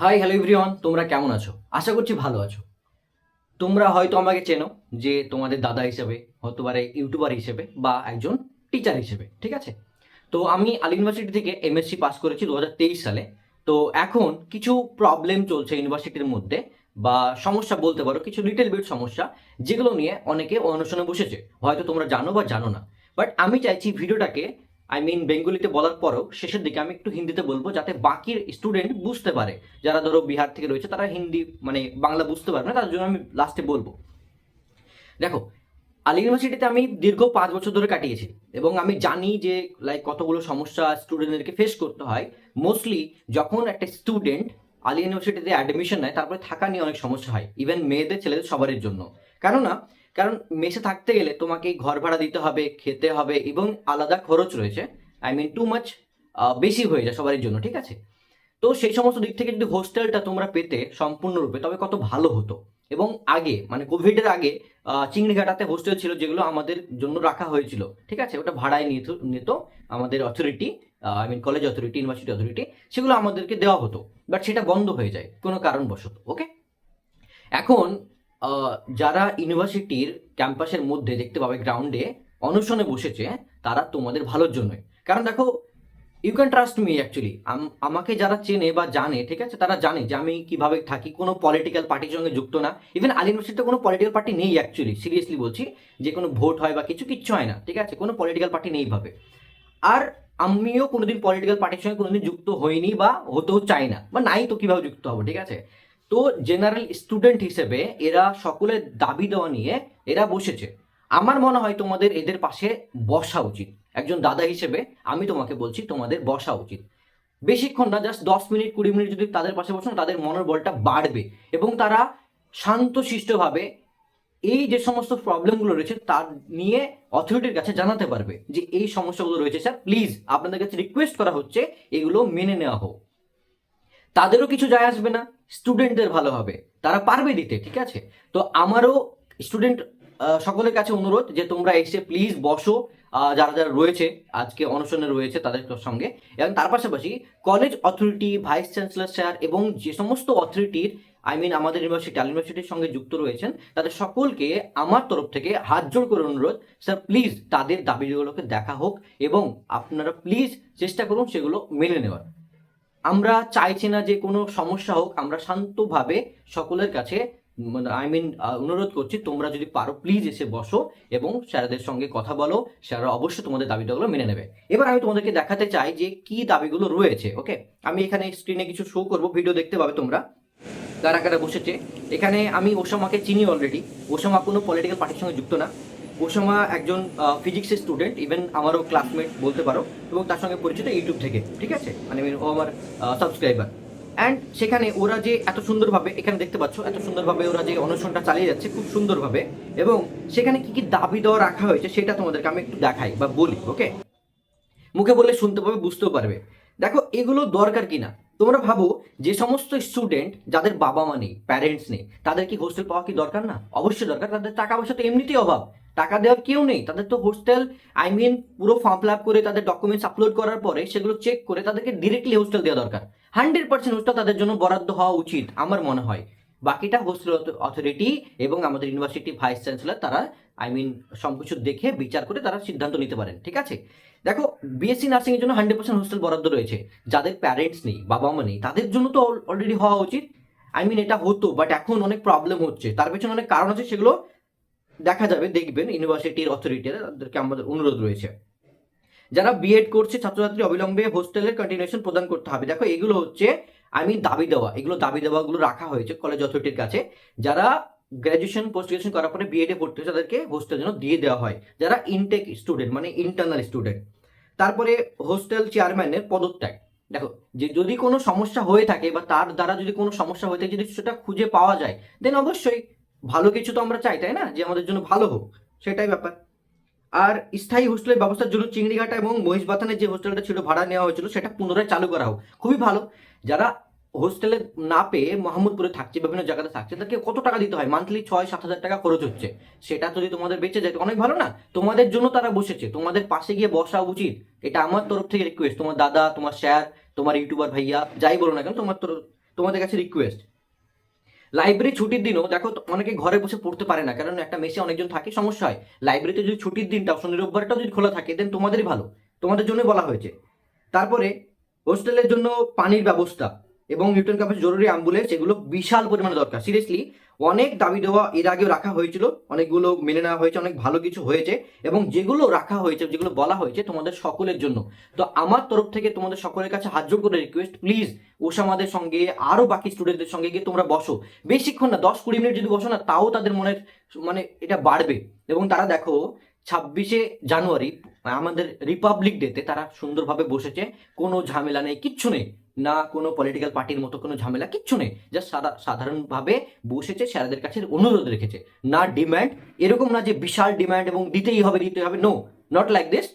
Hi hello everyone তোমরা কেমন আছো? আশা করছি ভালো আছো। তোমরা হয়তো আমাকে চেনো যে তোমাদের দাদা হিসেবে হতে পারে ইউটিউবার হিসেবে বা একজন টিচার হিসেবে, ঠিক আছে? তো আমি আলী ইউনিভার্সিটি থেকে এমএসসি পাস করেছি দু হাজার তেইশ সালে। তো এখন কিছু প্রবলেম চলছে ইউনিভার্সিটির মধ্যে বা সমস্যা বলতে পারো, কিছু লিটল বিট সমস্যা যেগুলো নিয়ে অনেকে অনুষ্ঠানে বসেছে। হয়তো তোমরা জানো বা জানো না। বাট আমি চাইছি ভিডিওটাকে আই মিন বেঙ্গলিতে বলার পরেও শেষের দিকে আমি একটু হিন্দিতে বলব যাতে বাকি স্টুডেন্ট বুঝতে পারে। যারা ধরো বিহার থেকে রয়েছে, তারা হিন্দি মানে বাংলা বুঝতে পারবে না, তার জন্য আমি লাস্টে বলব। দেখো আলী ইউনিভার্সিটিতে আমি দীর্ঘ পাঁচ বছর ধরে কাটিয়েছি এবং আমি জানি যে লাইক কতগুলো সমস্যা স্টুডেন্টদেরকে ফেস করতে হয়। মোস্টলি যখন একটা স্টুডেন্ট আলী ইউনিভার্সিটিতে অ্যাডমিশন নেয়, তারপরে থাকা নিয়ে অনেক সমস্যা হয় ইভেন মেয়েদের, ছেলেদের সবারই জন্য। কেননা কারণ মেসে থাকতে গেলে তোমাকে ঘর ভাড়া দিতে হবে, খেতে হবে এবং আলাদা খরচ রয়েছে। আই মিন টু মাচ বেশি হয়ে যায় সবারই জন্য, ঠিক আছে? তো সেই সমস্ত দিক থেকে যদি হোস্টেলটা তোমরা পেতে সম্পূর্ণরূপে, তবে কত ভালো হতো। এবং আগে মানে কোভিডের আগে চিংড়িঘাটাতে হোস্টেল ছিল যেগুলো আমাদের জন্য রাখা হয়েছিল, ঠিক আছে? ওটা ভাড়ায় নিত নিত আমাদের authority I mean college authority university authority সেগুলো আমাদেরকে দেওয়া হতো। বাট সেটা বন্ধ হয়ে যায়, কোনো কারণবশত ওকে এখন যারা ইউনিভার্সিটির ক্যাম্পাসের মধ্যে দেখতে পাবে গ্রাউন্ডে অনশনে বসেছে, তারা তোমাদের ভালোর জন্যই। কারণ দেখো you can trust me actually আমাকে যারা চেনে বা জানে, ঠিক আছে? তারা জানে যে আমি কীভাবে থাকি, কোনো পলিটিক্যাল পার্টির সঙ্গে যুক্ত না। ইভেন আলী ইউনিভার্সিটিতে কোনো পলিটিক্যাল পার্টি নেই অ্যাকচুয়ালি সিরিয়াসলি বলছি। যে কোনো ভোট হয় বা কিছু কিচ্ছু হয় না, ঠিক আছে? কোনো পলিটিক্যাল পার্টি নেই ভাবে। আর আমিও কোনোদিন পলিটিক্যাল পার্টির সঙ্গে কোনোদিন যুক্ত হইনি বা হতেও চাই না, বা নাই তো কীভাবে যুক্ত হব, ঠিক আছে? তো জেনারেল স্টুডেন্ট হিসেবে এরা সকলের দাবি দেওয়া নিয়ে এরা বসেছে। আমার মনে হয় তোমাদের এদের পাশে বসা উচিত। একজন দাদা হিসেবে আমি তোমাকে বলছি, তোমাদের বসা উচিত। বেশিক্ষণ না জাস্ট দশ মিনিট, কুড়ি মিনিট যদি তাদের পাশে বসো, তাদের মনোবলটা বাড়বে এবং তারা শান্তশিষ্টভাবে এই যে সমস্ত প্রবলেমগুলো রয়েছে, তার নিয়ে অথরিটির কাছে জানাতে পারবে যে এই সমস্যাগুলো রয়েছে স্যার প্লিজ আপনাদের কাছে রিকোয়েস্ট করা হচ্ছে, এগুলো মেনে নেওয়া হোক। তাদেরও কিছু যায় আসবে না স্টুডেন্টদের ভালো হবে, তারা পারবে দিতে, ঠিক আছে? তো আমারও স্টুডেন্ট সকলের কাছে অনুরোধ যে তোমরা এসে প্লিজ বসো যারা যারা রয়েছে, আজকে অনশনে রয়েছে তাদের সঙ্গে। এবং তার পাশাপাশি college authority vice chancellor sir এবং যে সমস্ত অথরিটির আই মিন আমাদের ইউনিভার্সিটি আল ইউনিভার্সিটির সঙ্গে যুক্ত রয়েছেন, তাদের সকলকে আমার তরফ থেকে হাত জোড় করে অনুরোধ স্যার প্লিজ তাদের দাবিগুলোকে দেখা হোক এবং আপনারা প্লিজ চেষ্টা করুন সেগুলো মেনে নেওয়ার। আমরা চাইছি না যে কোনো সমস্যা হোক, আমরা শান্তভাবে সকলের কাছে মানে আই মিন অনুরোধ করছি, তোমরা যদি পারো প্লিজ এসে বসো এবং স্যারদের সঙ্গে কথা বলো, স্যাররা অবশ্যই তোমাদের দাবিগুলো মেনে নেবে। এবার আমি তোমাদেরকে দেখাতে চাই যে কি দাবিগুলো রয়েছে ওকে আমি এখানে স্ক্রিনে কিছু শো করব ভিডিও দেখতে পাবে তোমরা। কারা কারা বসেছে? এখানে আমি ওসামাকে চিনি অলরেডি ওসামা কোনো পলিটিক্যাল পার্টির সঙ্গে যুক্ত না। ওসামা একজন ফিজিক্সের স্টুডেন্ট ইভেন আমারও ক্লাসমেট বলতে পারো, এবং তার সঙ্গে পরিচিত ইউটিউব থেকে, ঠিক আছে? মানে ও আমার সাবস্ক্রাইবার অ্যান্ড সেখানে ওরা যে এত সুন্দরভাবে, এখানে দেখতে পাচ্ছ, এত সুন্দরভাবে ওরা যে অনুষ্ঠানটা চালিয়ে যাচ্ছে, খুব সুন্দরভাবে, এবং সেখানে কি কি দাবি দেওয়া রাখা হয়েছে, সেটা তোমাদেরকে আমি একটু দেখাই বা বলি ওকে মুখে বললে শুনতে পাবে, বুঝতেও পারবে। দেখো, এগুলো দরকার কিনা? তোমরা ভাবো, যে সমস্ত স্টুডেন্ট যাদের বাবা মা নেই প্যারেন্টস নেই, তাদের কি হোস্টেল পাওয়া কি দরকার না? অবশ্যই দরকার, তাদের টাকা পয়সা তো এমনিতেই অভাব। টাকা দেওয়ার কেউ নেই। তাদের তো হোস্টেল আই মিন পুরো ফর্ম ফিল আপ করে তাদের ডকুমেন্টস আপলোড করার পরে সেগুলো চেক করে তাদেরকে ডিরেক্টলি হোস্টেল দেওয়া দরকার। হান্ড্রেড পার্সেন্ট হোস্টেল তাদের জন্য বরাদ্দ হওয়া উচিত, আমার মনে হয়। বাকিটা হোস্টেল অথরিটি এবং আমাদের ইউনিভার্সিটি ভাইস চ্যান্সেলর তারা আই মিন সব কিছু দেখে, বিচার করে তারা সিদ্ধান্ত নিতে পারেন, ঠিক আছে? দেখো বিএসসি নার্সিং এর জন্য হান্ড্রেড পার্সেন্ট হোস্টেল বরাদ্দ রয়েছে। যাদের প্যারেন্টস নেই বাবা মা নেই, তাদের জন্য তো অলরেডি হওয়া উচিত। আই মিন এটা হতো বাট এখন অনেক প্রবলেম হচ্ছে। তার পেছনে অনেক কারণ আছে, সেগুলো দেখা যাবে, দেখবেন ইউনিভার্সিটির অথরিটির তাদেরকে আমাদের অনুরোধ রয়েছে। যারা বিএড করছে, ছাত্রছাত্রী অবিলম্বে হোস্টেলের কন্টিনিউশন প্রদান করতে হবে। দেখো, এগুলো হচ্ছে, আমি দাবি দেওয়া, এগুলো দাবি দেওয়াগুলো রাখা হয়েছে কলেজ অথরিটির কাছে। যারা গ্র্যাজুয়েশন পোস্ট গ্রাজুয়েশন করার পরে বিএডে পড়তে হচ্ছে তাদেরকে হোস্টেল যেন দিয়ে দেওয়া হয়। যারা ইনটেক স্টুডেন্ট মানে ইন্টারনাল স্টুডেন্ট তারপরে হোস্টেল চেয়ারম্যানের পদত্যাগ। দেখো, যে যদি কোনো সমস্যা হয়ে থাকে বা তার দ্বারা যদি কোনো সমস্যা হয়ে থাকে, যদি সেটা খুঁজে পাওয়া যায় দেন অবশ্যই ভালো কিছু তো আমরা চাই, তাই না? যে আমাদের জন্য ভালো হোক, সেটাই ব্যাপার। আর স্থায়ী হোস্টেলের ব্যবস্থার জন্য চিংড়িঘাটা এবং মহিষবাথানের যে হোস্টেলটা ছিল, ভাড়া নেওয়া হয়েছিল, সেটা পুনরায় চালু করা হোক। খুবই ভালো। যারা হোস্টেলে না পেয়ে মোহাম্মদপুরে থাকছে, বিভিন্ন জায়গাতে থাকছে, তাদেরকে কত টাকা দিতে হয়? মান্থলি ছয়, সাত হাজার টাকা খরচ হচ্ছে। সেটা যদি তোমাদের বেঁচে যায় অনেক ভালো না? তোমাদের জন্য তারা বসেছে। তোমাদের পাশে গিয়ে বসা উচিত। এটা আমার তরফ থেকে রিকোয়েস্ট তোমার দাদা, তোমার স্যার তোমার ইউটিউবার ভাইয়া, যাই বলো না কেন, তোমার তরফ তোমাদের কাছে রিকোয়েস্ট লাইব্রেরি ছুটির দিনও দেখো অনেকে ঘরে বসে পড়তে পারে না কারণ একটা মেসে অনেকজন থাকে, সমস্যা হয়। লাইব্রেরিতে যদি ছুটির দিনটা শনি রোববারটাও যদি খোলা থাকে দেন তোমাদেরই ভালো। তোমাদের জন্য বলা হয়েছে। তারপরে হোস্টেলের জন্য পানির ব্যবস্থা। এবং নিউটন কাপের জরুরি অ্যাম্বুলেন্স এগুলো বিশাল পরিমাণে দরকার। সিরিয়াসলি অনেক দাবি দেওয়া এর আগেও রাখা হয়েছিল। অনেকগুলো মেনে নেওয়া হয়েছে, অনেক ভালো কিছু হয়েছে এবং যেগুলো রাখা হয়েছে, যেগুলো বলা হয়েছে তোমাদের সকলের জন্য। তো আমার তরফ থেকে তোমাদের সকলের কাছে হাত জোর করে রিকোয়েস্ট প্লিজ ওসামাদের সঙ্গে আরও বাকি স্টুডেন্টদের সঙ্গে গিয়ে তোমরা বসো। বেশিক্ষণ না, দশ কুড়ি মিনিট যদি বসো না, তাও তাদের মনের মানে এটা বাড়বে। এবং তারা দেখো, ছাব্বিশে জানুয়ারি আমাদের রিপাবলিক ডেতে তারা সুন্দরভাবে বসেছে, কোনো ঝামেলা নেই, কিচ্ছু নেই। না কোনো পলিটিক্যাল পার্টির মতো কোনো ঝামেলা, কিচ্ছু নেই। জাস্ট সাদা, সাধারণভাবে বসেছে, স্যারদের কাছে অনুরোধ রেখেছে। না ডিম্যান্ড এরকম না যে বিশাল ডিম্যান্ড এবং দিতেই হবে দিতেই হবে নো নট লাইক দিস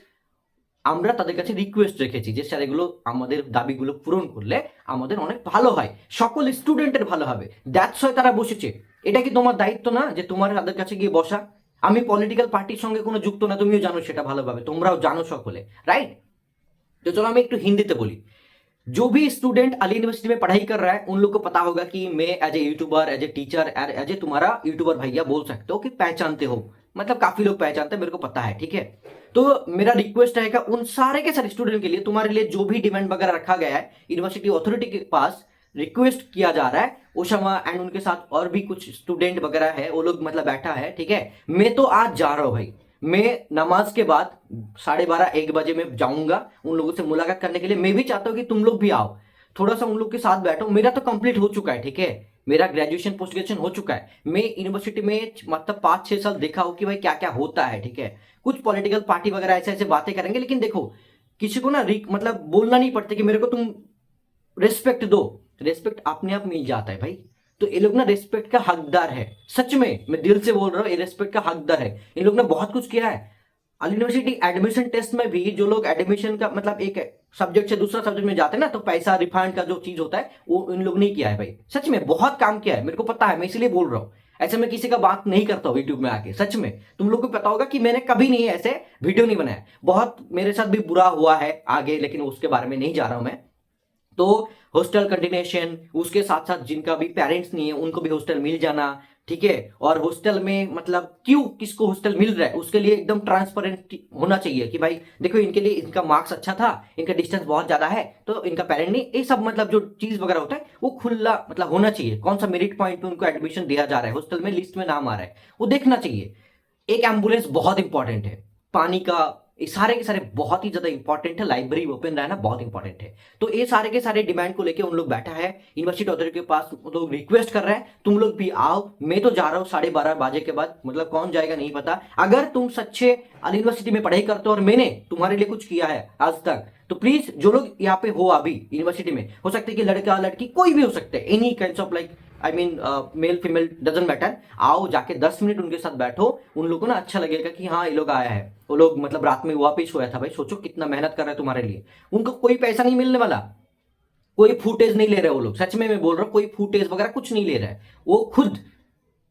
আমরা তাদের কাছে রিকোয়েস্ট রেখেছি যে, স্যার, এগুলো আমাদের দাবিগুলো পূরণ করলে আমাদের অনেক ভালো হয়। সকল স্টুডেন্টের ভালো হবে। দ্যাটস হয় তারা বসেছে। এটা কি তোমার দায়িত্ব না যে তোমার তাদের কাছে গিয়ে বসা? আমি পলিটিক্যাল পার্টির সঙ্গে কোনো যুক্ত না তুমিও জানো সেটা ভালোভাবে তোমরাও জানো সকলে রাইট तो चलो मैं एक तो हिंदी में बोली जो भी स्टूडेंट अली यूनिवर्सिटी में पढ़ाई कर रहा है उन लोग को पता होगा कि मैं as a YouTuber as a teacher as a तुम्हारा यूट्यूबर भैया बोल सकते हो कि पहचानते हो मतलब काफी लोग पहचानते हैं मेरे को पता है ठीक है तो मेरा रिक्वेस्ट रहेगा उन सारे के सारे स्टूडेंट के लिए तुम्हारे लिए जो भी डिमांड वगैरह रखा गया है यूनिवर्सिटी अथॉरिटी के पास रिक्वेस्ट किया जा रहा है। ओशामा एंड उनके साथ और भी कुछ स्टूडेंट वगैरह है, वो लोग मतलब बैठा है, ठीक है? मैं तो आज जा रहा हूँ भाई। मैं नमाज़ के बाद साढ़े बारह, एक बजे मैं जाऊँगा उन लोगों से मुलाकात करने के लिए। मैं भी चाहता हूँ कि तुम लोग भी आओ। थोड़ा सा उन लोग के साथ बैठो। मेरा तो कंप्लीट हो चुका है, ठीक है? मेरा ग्रेजुएशन पोस्ट ग्रेजुएशन हो चुका है। मैं यूनिवर्सिटी में मतलब पाँच छः साल देखा हो कि भाई क्या क्या होता है, ठीक है? कुछ पॉलिटिकल पार्टी वगैरह ऐसे ऐसे बातें करेंगे, लेकिन देखो, किसी को ना मतलब बोलना नहीं पड़ता कि मेरे को तुम रिस्पेक्ट दो। रिस्पेक्ट अपने आप मिल जाता है भाई। तो ये लोग ना रेस्पेक्ट का हकदार है। सच में, मैं दिल से बोल रहा हूँ, ये रिस्पेक्ट का हकदार है। इन लोग ने बहुत कुछ किया है। अली यूनिवर्सिटी एडमिशन टेस्ट में भी जो लोग एडमिशन का मतलब एक सब्जेक्ट से दूसरा सब्जेक्ट में जाते हैं ना तो पैसा रिफंड का जो चीज़ होता है, वो इन लोग ने किया है भाई। सच में, बहुत काम किया है। मेरे को पता है, मैं इसलिए बोल रहा हूँ। ऐसे मैं किसी का बात नहीं करता हूँ यूट्यूब में आके, सच में। तुम लोग को पता होगा कि मैंने कभी नहीं ऐसे वीडियो नहीं बनाया। बहुत मेरे साथ भी बुरा हुआ है आगे, लेकिन उसके बारे में नहीं जा रहा हूँ मैं। तो हॉस्टल कंटिन्यूशन उसके साथ साथ जिनका भी पेरेंट्स नहीं है, उनको भी हॉस्टल मिल जाना, ठीक है? और हॉस्टल में मतलब क्यों किसको हॉस्टल मिल रहा है? उसके लिए एकदम ट्रांसपेरेंट होना चाहिए कि भाई, देखो, इनके लिए इनका मार्क्स अच्छा था, इनका डिस्टेंस बहुत ज़्यादा है तो इनका पेरेंट नहीं, ये सब मतलब जो चीज़ वगैरह होता है, वो खुला मतलब होना चाहिए। कौन सा मेरिट पॉइंट पे उनको एडमिशन दिया जा रहा है? हॉस्टल में लिस्ट में नाम आ रहा है, वो देखना चाहिए। एक एंबुलेंस बहुत इंपॉर्टेंट है, पानी का ये सारे के सारे बहुत ही ज़्यादा इंपॉर्टेंट है लाइब्रेरी ओपन रहना बहुत इंपॉर्टेंट है। तो ये सारे के सारे डिमांड को लेके उन लोग बैठा है यूनिवर्सिटी अथॉरिटी के पास लोग रिक्वेस्ट कर रहे हैं, तुम लोग भी आओ, मैं तो जा रहा हूँ साढ़े बारह बजे के बाद मतलब कौन जाएगा नहीं पता। अगर तुम सच्चे यूनिवर्सिटी में पढ़ाई करते हो और मैंने तुम्हारे लिए कुछ किया है आज तक तो प्लीज़ जो लोग यहाँ पे हो अभी यूनिवर्सिटी में, हो सकता है कि लड़का, लड़की कोई भी हो सकते हैं any kind of like I mean male female doesn't matter आओ जाके दस मिनट उनके साथ बैठो। उन लोगों को ना अच्छा लगेगा कि हाँ ये लोग आया है। वो लोग मतलब रात में वापिस हुआ था भाई। सोचो कितना मेहनत कर रहे हैं तुम्हारे लिए। उनको कोई पैसा नहीं मिलने वाला। कोई फुटेज नहीं ले रहे वो लोग। सच में मैं बोल रहा हूँ, कोई फुटेज वगैरह कुछ नहीं ले रहा है। वो खुद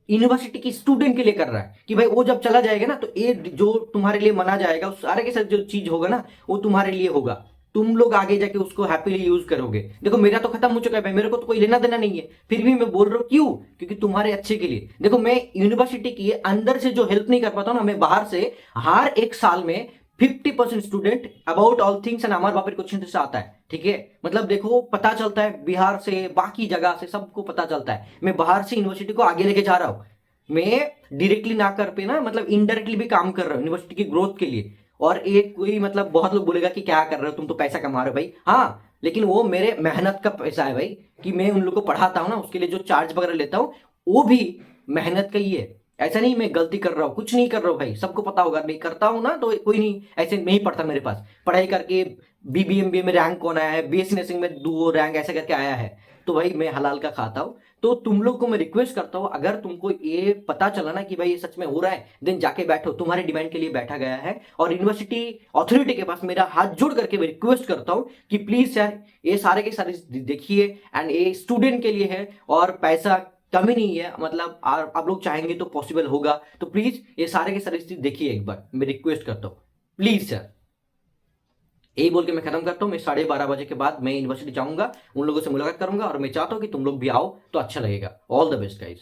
यूनिवर्सिटी की स्टूडेंट के लिए कर रहा है कि भाई वो जब चला जाएगा ना तो ये जो तुम्हारे लिए मना जाएगा, उस सारे के साथ जो चीज़ होगा ना, वो तुम्हारे लिए होगा। तुम लोग आगे जाके उसको हैप्पीली यूज़ करोगे। देखो, मेरा तो खत्म हो चुका है भाई, मेरे को तो कोई लेना देना नहीं है। फिर भी मैं बोल रहा हूँ, क्यों? क्योंकि तुम्हारे अच्छे के लिए। देखो, मैं यूनिवर्सिटी की अंदर से जो हेल्प नहीं कर पाता ना, मैं बाहर से हर एक साल में fifty percent student about all things and हमारे बापर क्वेश्चन से आता है, ठीक है? मतलब देखो, पता चलता है, बिहार से, बाकी जगह से सबको पता चलता है। मैं बाहर से यूनिवर्सिटी को आगे लेके जा रहा हूँ। मैं डायरेक्टली ना कर पे ना मतलब इनडायरेक्टली भी काम कर रहा हूँ यूनिवर्सिटी की ग्रोथ के लिए। और एक कोई मतलब बहुत लोग बोलेगा कि क्या कर रहे हो, तुम तो पैसा कमा रहे हो भाई। हाँ लेकिन वो मेरे मेहनत का पैसा है भाई, कि मैं उन लोग को पढ़ाता हूँ ना, उसके लिए जो चार्ज वगैरह लेता हूँ, वो भी मेहनत का ही है। ऐसा नहीं मैं गलती कर रहा हूँ, कुछ नहीं कर रहा हूँ भाई, सबको पता होगा, मैं करता हूँ ना तो कोई नहीं, ऐसे नहीं पढ़ता मेरे पास। पढ़ाई करके बीबीएमबी में रैंक कौन आया है बीएससी नर्सिंग में दो रैंक ऐसे करके आया है तो भाई मैं हलाल का खाता हूँ। तो तुम लोग को मैं रिक्वेस्ट करता हूँ, अगर तुमको ये पता चला ना कि भाई ये सच में हो रहा है देन जाके बैठो, तुम्हारे डिमांड के लिए बैठा गया है, और यूनिवर्सिटी अथॉरिटी के पास मेरा हाथ जोड़ करके मैं रिक्वेस्ट करता हूँ कि प्लीज़ यार ये सारे के सारे देखिए एंड ये स्टूडेंट के लिए है, और पैसा कमी नहीं है मतलब आप लोग चाहेंगे तो पॉसिबल होगा। तो प्लीज़ ये सारे के सारे चीज़ देखिए एक बार, मैं रिक्वेस्ट करता हूँ। प्लीज़ सर यही बोल के मैं खत्म करता हूँ, मैं साढ़े बारह बजे के बाद मैं यूनिवर्सिटी जाऊँगा, उन लोगों से मुलाकात करूँगा और मैं चाहता हूँ कि तुम लोग भी आओ तो अच्छा लगेगा। All the best guys